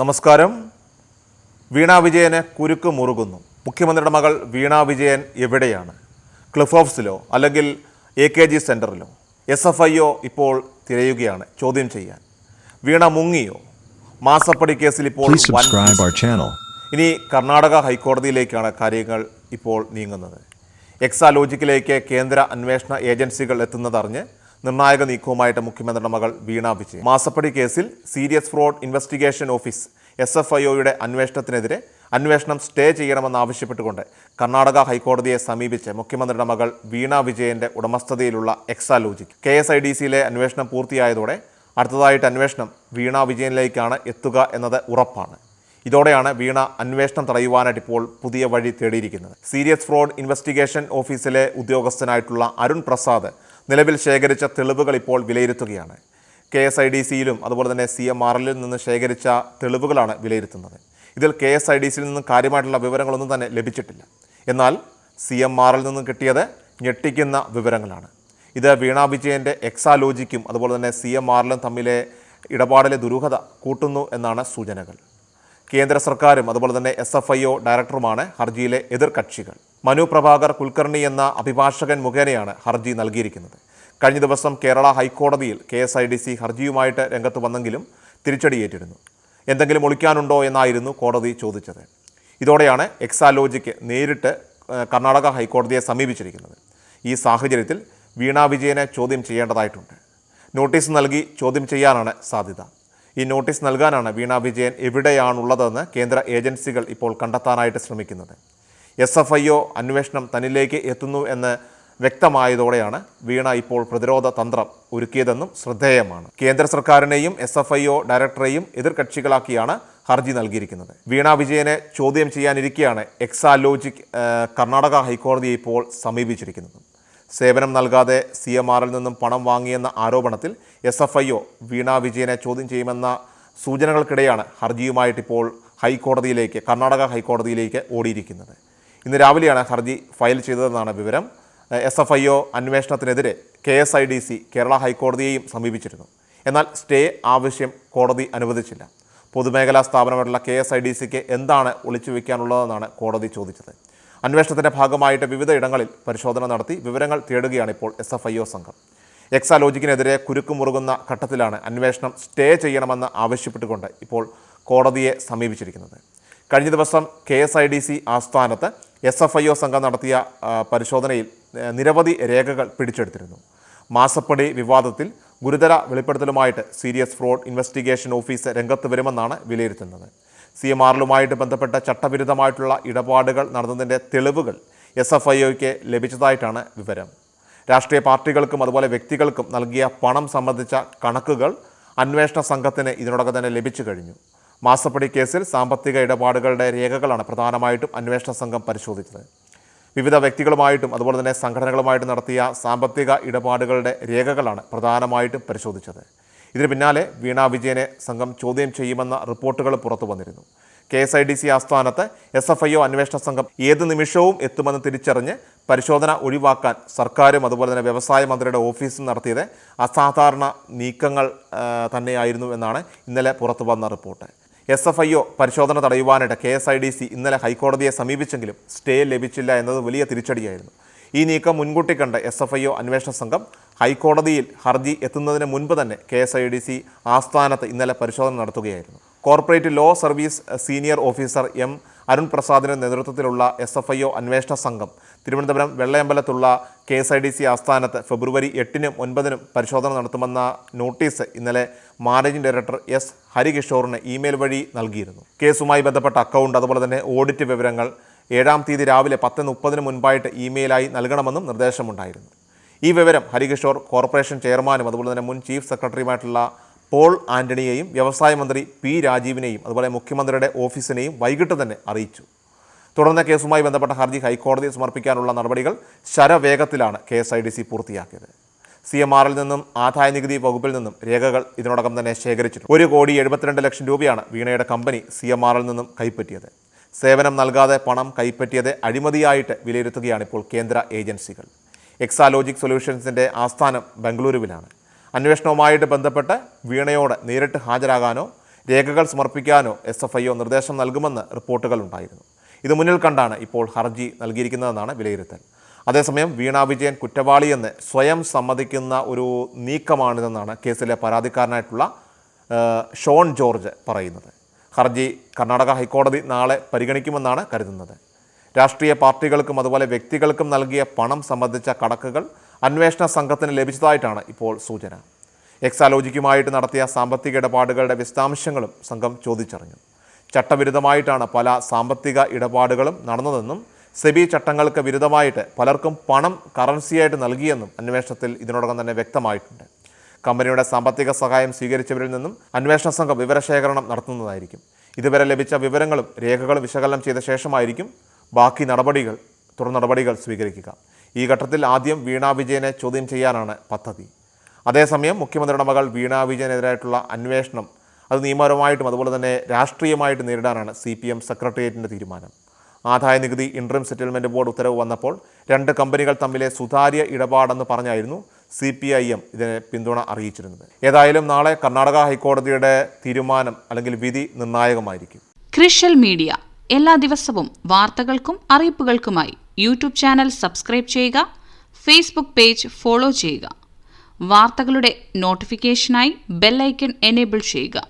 നമസ്കാരം. വീണാ വിജയന് കുരുക്ക് മുറുകുന്നു. മുഖ്യമന്ത്രിയുടെ മകൾ വീണാ വിജയൻ എവിടെയാണ്? ക്ലിഫ് ഹൗസിലോ അല്ലെങ്കിൽ എ കെ ജി സെന്ററിലോ എസ് എഫ് ഐ ഒ ഇപ്പോൾ തിരയുകയാണ് ചോദ്യം ചെയ്യാൻ. വീണ മുങ്ങിയോ? മാസപ്പടി കേസിൽ ഇപ്പോൾ. ഇനി കർണാടക ഹൈക്കോടതിയിലേക്കാണ് കാര്യങ്ങൾ ഇപ്പോൾ നീങ്ങുന്നത്. എക്സാലോജിക്കിലേക്ക് കേന്ദ്ര അന്വേഷണ ഏജൻസികൾ എത്തുന്നതറിഞ്ഞ് നിർണായക നീക്കവുമായിട്ട് മുഖ്യമന്ത്രിയുടെ മകൾ വീണ വിജയൻ. മാസപ്പടി കേസിൽ serious fraud investigation office S F I ഒയുടെ അന്വേഷണത്തിനെതിരെ അന്വേഷണം സ്റ്റേ ചെയ്യണമെന്നാവശ്യപ്പെട്ടുകൊണ്ട് കർണാടക ഹൈക്കോടതിയെ സമീപിച്ച് മുഖ്യമന്ത്രിയുടെ മകൾ വീണ വിജയന്റെ ഉടമസ്ഥതയിലുള്ള Exalogic. K S I D സിയിലെ അന്വേഷണം പൂർത്തിയായതോടെ അടുത്തതായിട്ട് അന്വേഷണം വീണ വിജയനിലേക്കാണ് എത്തുക എന്നത് ഉറപ്പാണ്. ഇതോടെയാണ് വീണ അന്വേഷണം തടയുവാനായിട്ട് ഇപ്പോൾ പുതിയ വഴി തേടിയിരിക്കുന്നത്. സീരിയസ് ഫ്രോഡ് ഇൻവെസ്റ്റിഗേഷൻ ഓഫീസിലെ ഉദ്യോഗസ്ഥനായിട്ടുള്ള അരുൺ പ്രസാദ് നിലവിൽ ശേഖരിച്ച തെളിവുകൾ ഇപ്പോൾ വിലയിരുത്തുകയാണ്. കെ എസ് ഐ ഡി സിയിലും അതുപോലെ തന്നെ സി എം ആർ എല്ലിൽ നിന്ന് ശേഖരിച്ച തെളിവുകളാണ് വിലയിരുത്തുന്നത്. ഇതിൽ കെ എസ് ഐ ഡി സിയിൽ നിന്നും കാര്യമായിട്ടുള്ള വിവരങ്ങളൊന്നും തന്നെ ലഭിച്ചിട്ടില്ല. എന്നാൽ സി എം ആറിൽ നിന്നും കിട്ടിയത് ഞെട്ടിക്കുന്ന വിവരങ്ങളാണ്. ഇത് വീണ വിജയന്റെ എക്സാലോജിക്കും അതുപോലെ തന്നെ സി എം ആറിലും തമ്മിലെ ഇടപാടിലെ ദുരൂഹത കൂട്ടുന്നു എന്നാണ് സൂചനകൾ. കേന്ദ്ര സർക്കാരും അതുപോലെ തന്നെ എസ് എഫ് ഐ ഒ ഡയറക്ടറുമാണ് ഹർജിയിലെ എതിർകക്ഷികൾ മനു പ്രഭാകർ കുൽക്കർണി എന്ന അഭിഭാഷകൻ മുഖേനയാണ് ഹർജി നൽകിയിരിക്കുന്നത്. കഴിഞ്ഞ ദിവസം കേരള ഹൈക്കോടതിയിൽ K S I D C ഹർജിയുമായിട്ട് രംഗത്ത് വന്നെങ്കിലും തിരിച്ചടിയേറ്റിരുന്നു. എന്തെങ്കിലും ഒളിക്കാനുണ്ടോ എന്നായിരുന്നു കോടതി ചോദിച്ചത്. ഇതോടെയാണ് എക്സാലോജിക്ക് നേരിട്ട് കർണാടക ഹൈക്കോടതിയെ സമീപിച്ചിരിക്കുന്നത്. ഈ സാഹചര്യത്തിൽ വീണ വിജയനെ ചോദ്യം ചെയ്യേണ്ടതായിട്ടുണ്ട്. നോട്ടീസ് നൽകി ചോദ്യം ചെയ്യാനാണ് സാധ്യത. ഈ നോട്ടീസ് നൽകാനാണ് വീണ വിജയൻ എവിടെയാണുള്ളതെന്ന് കേന്ദ്ര ഏജൻസികൾ ഇപ്പോൾ കണ്ടെത്താനായിട്ട് ശ്രമിക്കുന്നത്. എസ് എഫ് ഐ ഒ അന്വേഷണം തന്നിലേക്ക് എത്തുന്നു എന്ന് വ്യക്തമായതോടെയാണ് വീണ ഇപ്പോൾ പ്രതിരോധ തന്ത്രം ഒരുക്കിയതെന്നും ശ്രദ്ധേയമാണ്. കേന്ദ്ര സർക്കാരിനെയും എസ് എഫ് ഐ ഒ ഡയറക്ടറെയും എതിർകക്ഷികളാക്കിയാണ് ഹർജി നൽകിയിരിക്കുന്നത്. വീണ വിജയനെ ചോദ്യം ചെയ്യാനിരിക്കെയാണ് എക്സാലോജിക് ലോജിക് കർണാടക ഹൈക്കോടതിയെ ഇപ്പോൾ സമീപിച്ചിരിക്കുന്നത്. സേവനം നൽകാതെ സി എം ആറിൽ നിന്നും പണം വാങ്ങിയെന്ന ആരോപണത്തിൽ S F I O Veena വിജയനെ ചോദ്യം ചെയ്യുമെന്ന സൂചനകൾക്കിടെയാണ് ഹർജിയുമായിട്ടിപ്പോൾ ഹൈക്കോടതിയിലേക്ക് കർണാടക ഹൈക്കോടതിയിലേക്ക് ഓടിയിരിക്കുന്നത്. ഇന്ന് രാവിലെയാണ് ഹർജി ഫയൽ ചെയ്തതെന്നാണ് വിവരം. S F I O അന്വേഷണത്തിനെതിരെ K S I D C Kerala ഹൈക്കോടതിയെയും സമീപിച്ചിരുന്നു. എന്നാൽ സ്റ്റേ ആവശ്യം കോടതി അനുവദിച്ചില്ല. പൊതുമേഖലാ സ്ഥാപനമായിട്ടുള്ള കെ എസ് ഐ ഡി സിക്ക് എന്താണ് ഒളിച്ചു വയ്ക്കാനുള്ളതെന്നാണ് കോടതി ചോദിച്ചത്. അന്വേഷണത്തിന്റെ ഭാഗമായിട്ട് വിവിധ ഇടങ്ങളിൽ പരിശോധന നടത്തി വിവരങ്ങൾ തേടുകയാണ് ഇപ്പോൾ എസ് എഫ് ഐ ഒ സംഘം. എക്സാലോജിക്കിനെതിരെ കുരുക്കുമുറുകുന്ന ഘട്ടത്തിലാണ് അന്വേഷണം സ്റ്റേ ചെയ്യണമെന്ന് ആവശ്യപ്പെട്ടുകൊണ്ട് ഇപ്പോൾ കോടതിയെ സമീപിച്ചിരിക്കുന്നത്. കഴിഞ്ഞ ദിവസം K S I D C ആസ്ഥാനത്ത് എസ് എഫ് ഐ ഒ സംഘം നടത്തിയ പരിശോധനയിൽ നിരവധി രേഖകൾ പിടിച്ചെടുത്തിരുന്നു. മാസപ്പടി വിവാദത്തിൽ ഗുരുതര വെളിപ്പെടുത്തലുമായിട്ട് സീരിയസ് ഫ്രോഡ് ഇൻവെസ്റ്റിഗേഷൻ ഓഫീസ് രംഗത്ത് വരുമെന്നാണ് വിലയിരുത്തുന്നത്. സി എം ആറിലുമായിട്ട് ബന്ധപ്പെട്ട ചട്ടവിരുദ്ധമായിട്ടുള്ള ഇടപാടുകൾ നടന്നതിന്റെ തെളിവുകൾ എസ് എഫ് ഐ ഒയ്ക്ക് ലഭിച്ചതായിട്ടാണ് വിവരം. രാഷ്ട്രീയ പാർട്ടികൾക്കും അതുപോലെ വ്യക്തികൾക്കും നൽകിയ പണം സംബന്ധിച്ച കണക്കുകൾ അന്വേഷണ സംഘത്തിന് ഇതിനോടകം തന്നെ ലഭിച്ചു കഴിഞ്ഞു. മാസപ്പടി കേസിൽ സാമ്പത്തിക ഇടപാടുകളുടെ രേഖകളാണ് പ്രധാനമായിട്ടും അന്വേഷണ സംഘം പരിശോധിച്ചത്. വിവിധ വ്യക്തികളുമായിട്ടും അതുപോലെ തന്നെ സംഘടനകളുമായിട്ടും നടത്തിയ സാമ്പത്തിക ഇടപാടുകളുടെ രേഖകളാണ് പ്രധാനമായിട്ടും പരിശോധിച്ചത്. ഇതിന് പിന്നാലെ വീണ വിജയനെ സംഘം ചോദ്യം ചെയ്യുമെന്ന റിപ്പോർട്ടുകൾ പുറത്തു വന്നിരുന്നു. K S I D C ആസ്ഥാനത്ത് എസ് എഫ് ഐ ഒ അന്വേഷണ സംഘം ഏത് നിമിഷവും എത്തുമെന്ന് തിരിച്ചറിഞ്ഞ് പരിശോധന ഒഴിവാക്കാൻ സർക്കാരും അതുപോലെ തന്നെ വ്യവസായ മന്ത്രിയുടെ ഓഫീസും നടത്തിയത് അസാധാരണ നീക്കങ്ങൾ തന്നെയായിരുന്നു എന്നാണ് ഇന്നലെ പുറത്തു വന്ന report. S F I O പരിശോധന തടയുവാനായിട്ട് K S I D C ഇന്നലെ ഹൈക്കോടതിയെ സമീപിച്ചെങ്കിലും സ്റ്റേ ലഭിച്ചില്ല എന്നത് വലിയ തിരിച്ചടിയായിരുന്നു. ഈ നീക്കം മുൻകൂട്ടി കണ്ട് എസ് എഫ് ഐ ഒ അന്വേഷണ സംഘം ഹൈക്കോടതിയിൽ ഹർജി എത്തുന്നതിന് മുൻപ് തന്നെ K S I D C ആസ്ഥാനത്ത് ഇന്നലെ പരിശോധന നടത്തുകയായിരുന്നു. Corporate law service senior officer M Arun പ്രസാദിന്റെ നേതൃത്വത്തിലുള്ള എസ് എഫ് ഐ ഒ അന്വേഷണ സംഘം Thiruvananthapuram വെള്ളയമ്പലത്തുള്ള K S I D C ആസ്ഥാനത്ത് ഫെബ്രുവരി എട്ടിനും ഒൻപതിനും പരിശോധന നടത്തുമെന്ന നോട്ടീസ് ഇന്നലെ മാനേജിംഗ് ഡയറക്ടർ എസ് ഹരികിഷോറിന് ഇമെയിൽ വഴി നൽകിയിരുന്നു. കേസുമായി ബന്ധപ്പെട്ട അക്കൗണ്ട് അതുപോലെ തന്നെ ഓഡിറ്റ് വിവരങ്ങൾ ഏഴാം തീയതി രാവിലെ പത്ത് മുപ്പതിന് മുൻപായിട്ട് ഇമെയിലായി നൽകണമെന്നും നിർദ്ദേശമുണ്ടായിരുന്നു. ഈ വിവരം ഹരികിഷോർ കോർപ്പറേഷൻ ചെയർമാനും അതുപോലെ തന്നെ മുൻ ചീഫ് സെക്രട്ടറിയുമായിട്ടുള്ള പോൾ ആന്റണിയെയും വ്യവസായ മന്ത്രി പി രാജീവിനെയും അതുപോലെ മുഖ്യമന്ത്രിയുടെ ഓഫീസിനെയും വൈകിട്ട് തന്നെ അറിയിച്ചു. തുടർന്ന് കേസുമായി ബന്ധപ്പെട്ട ഹർജി ഹൈക്കോടതിയിൽ സമർപ്പിക്കാനുള്ള നടപടികൾ ശരവേഗത്തിലാണ് K S I D C പൂർത്തിയാക്കിയത്. സി എം ആറിൽ നിന്നും ആദായ നികുതി വകുപ്പിൽ നിന്നും രേഖകൾ ഇതിനോടകം തന്നെ ശേഖരിച്ചിട്ടുണ്ട്. ഒരു കോടി എഴുപത്തിരണ്ട് ലക്ഷം രൂപയാണ് വീണയുടെ കമ്പനി സി എം ആറിൽ നിന്നും കൈപ്പറ്റിയത്. സേവനം നൽകാതെ പണം കൈപ്പറ്റിയത് അഴിമതിയായിട്ട് വിലയിരുത്തുകയാണ് ഇപ്പോൾ കേന്ദ്ര ഏജൻസികൾ. എക്സാലോജിക് സൊല്യൂഷൻസിന്റെ ആസ്ഥാനം ബംഗളൂരുവിലാണ്. അന്വേഷണവുമായിട്ട് ബന്ധപ്പെട്ട് വീണയോട് നേരിട്ട് ഹാജരാകാനോ രേഖകൾ സമർപ്പിക്കാനോ എസ് എഫ് ഐ ഒ നിർദ്ദേശം നൽകുമെന്ന് റിപ്പോർട്ടുകൾ ഉണ്ടായിരുന്നു ഇത് മുന്നിൽ കണ്ടാണ് ഇപ്പോൾ ഹർജി നൽകിയിരിക്കുന്നതെന്നാണ് വിലയിരുത്തൽ. അതേസമയം വീണ വിജയൻ കുറ്റവാളിയെന്ന് സ്വയം സമ്മതിക്കുന്ന ഒരു നീക്കമാണിതെന്നാണ് കേസിലെ പരാതിക്കാരനായിട്ടുള്ള ഷോൺ ജോർജ് പറയുന്നത്. ഹർജി കർണാടക ഹൈക്കോടതി നാളെ പരിഗണിക്കുമെന്നാണ് കരുതുന്നത്. രാഷ്ട്രീയ പാർട്ടികൾക്കും അതുപോലെ വ്യക്തികൾക്കും നൽകിയ പണം സംബന്ധിച്ച കണക്കുകൾ അന്വേഷണ സംഘത്തിന് ലഭിച്ചതായിട്ടാണ് ഇപ്പോൾ സൂചന. എക്സാലോജിക്കുമായിട്ട് നടത്തിയ സാമ്പത്തിക ഇടപാടുകളുടെ വിശദാംശങ്ങളും സംഘം ചോദിച്ചറിഞ്ഞു. ചട്ടവിരുദ്ധമായിട്ടാണ് പല സാമ്പത്തിക ഇടപാടുകളും നടന്നതെന്നും സെബി ചട്ടങ്ങൾക്ക് വിരുദ്ധമായിട്ട് പലർക്കും പണം കറൻസിയായിട്ട് നൽകിയെന്നും അന്വേഷണത്തിൽ ഇതിനോടകം തന്നെ വ്യക്തമായിട്ടുണ്ട്. കമ്പനിയുടെ സാമ്പത്തിക സഹായം സ്വീകരിച്ചവരിൽ നിന്നും അന്വേഷണ സംഘം വിവരശേഖരണം നടത്തുന്നതായിരിക്കും. ഇതുവരെ ലഭിച്ച വിവരങ്ങളും രേഖകളും വിശകലനം ചെയ്ത ശേഷമായിരിക്കും ബാക്കി നടപടികൾ തുടർ നടപടികൾ സ്വീകരിക്കുക. ഈ ഘട്ടത്തിൽ ആദ്യം വീണാ വിജയനെ ചോദ്യം ചെയ്യാനാണ് പദ്ധതി. അതേസമയം മുഖ്യമന്ത്രിയുടെ മകൾ വീണാ വിജയനെതിരായിട്ടുള്ള അന്വേഷണം അത് നിയമപരമായിട്ടും അതുപോലെ തന്നെ രാഷ്ട്രീയമായിട്ട് നേരിടാനാണ് സി പി എം സെക്രട്ടേറിയറ്റിന്റെ തീരുമാനം. ആദായ നികുതി ഇൻട്രീം സെറ്റിൽമെന്റ് ബോർഡ് ഉത്തരവ് വന്നപ്പോൾ രണ്ട് കമ്പനികൾ തമ്മിലെ സുതാര്യ ഇടപാടെന്ന് പറഞ്ഞായിരുന്നു സി പി ഐ എം ഇതിനെ പിന്തുണ അറിയിച്ചിരുന്നത്. ഏതായാലും നാളെ കർണാടക ഹൈക്കോടതിയുടെ തീരുമാനം അല്ലെങ്കിൽ വിധി നിർണായകമായിരിക്കും. ക്രിഷ്യൽ മീഡിയ. എല്ലാ ദിവസവും വാർത്തകൾക്കും അറിയിപ്പുകൾക്കുമായി യൂട്യൂബ് ചാനൽ സബ്സ്ക്രൈബ് ചെയ്യുക ഫേസ്ബുക്ക് പേജ് ഫോളോ ചെയ്യുക. വാർത്തകളുടെ നോട്ടിഫിക്കേഷനായി ബെല്ലൈക്കൺ എനേബിൾ ചെയ്യുക.